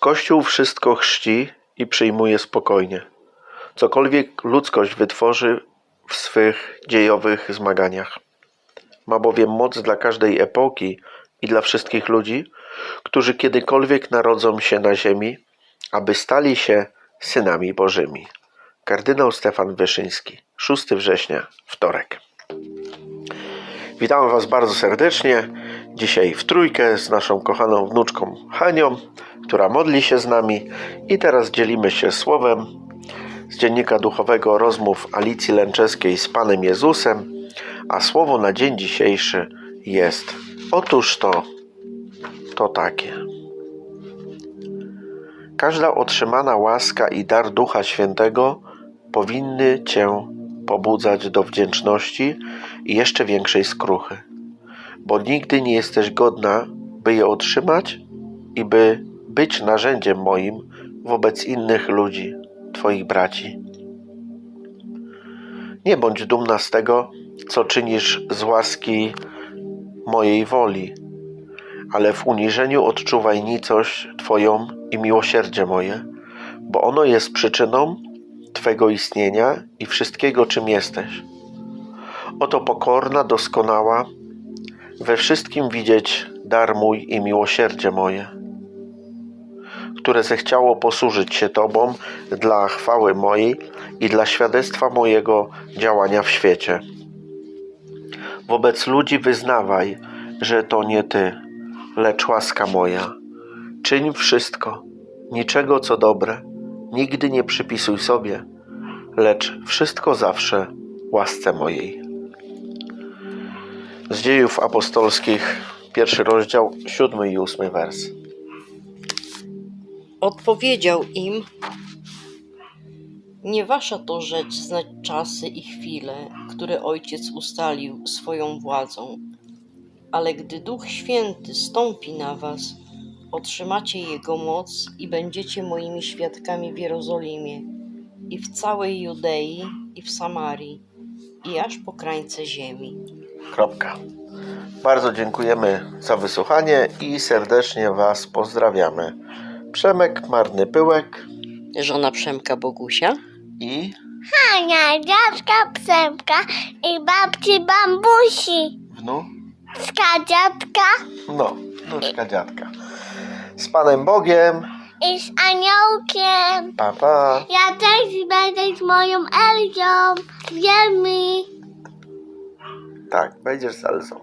Kościół wszystko chrzci i przyjmuje spokojnie. Cokolwiek ludzkość wytworzy w swych dziejowych zmaganiach. Ma bowiem moc dla każdej epoki i dla wszystkich ludzi, którzy kiedykolwiek narodzą się na ziemi, aby stali się synami Bożymi. Kardynał Stefan Wyszyński, 6 września, wtorek. Witam Was bardzo serdecznie. Dzisiaj w trójkę z naszą kochaną wnuczką Hanią, która modli się z nami. I teraz dzielimy się słowem z dziennika duchowego rozmów Alicji Lęczeskiej z Panem Jezusem. A słowo na dzień dzisiejszy jest: Otóż to, to takie. Każda otrzymana łaska i dar Ducha Świętego powinny Cię pobudzać do wdzięczności i jeszcze większej skruchy, bo nigdy nie jesteś godna, by je otrzymać i by być narzędziem moim wobec innych ludzi, Twoich braci. Nie bądź dumna z tego, co czynisz z łaski mojej woli, ale w uniżeniu odczuwaj nicość Twoją i miłosierdzie moje, bo ono jest przyczyną Twego istnienia i wszystkiego, czym jesteś. Oto pokorna, doskonała, we wszystkim widzieć dar mój i miłosierdzie moje, które zechciało posłużyć się Tobą dla chwały mojej i dla świadectwa mojego działania w świecie. Wobec ludzi wyznawaj, że to nie Ty, lecz łaska moja. Czyń wszystko, niczego co dobre, nigdy nie przypisuj sobie, lecz wszystko zawsze łasce mojej. Z dziejów apostolskich, pierwszy rozdział, siódmy i ósmy wers. Odpowiedział im: Nie wasza to rzecz znać czasy i chwile, które Ojciec ustalił swoją władzą, ale gdy Duch Święty stąpi na was, otrzymacie Jego moc i będziecie moimi świadkami w Jerozolimie i w całej Judei i w Samarii i aż po krańce ziemi. Kropka. Bardzo dziękujemy za wysłuchanie i serdecznie Was pozdrawiamy. Przemek Marny Pyłek Żona Przemka Bogusia. i Hania, dziadka Przemka i babci Bambusi. wnu, Ska dziadka no, wnuczka dziadka. Z Panem Bogiem, i z aniołkiem. pa pa. Ja też będę z moją Elzią. Wiemy. Tak, będziesz z Elzą.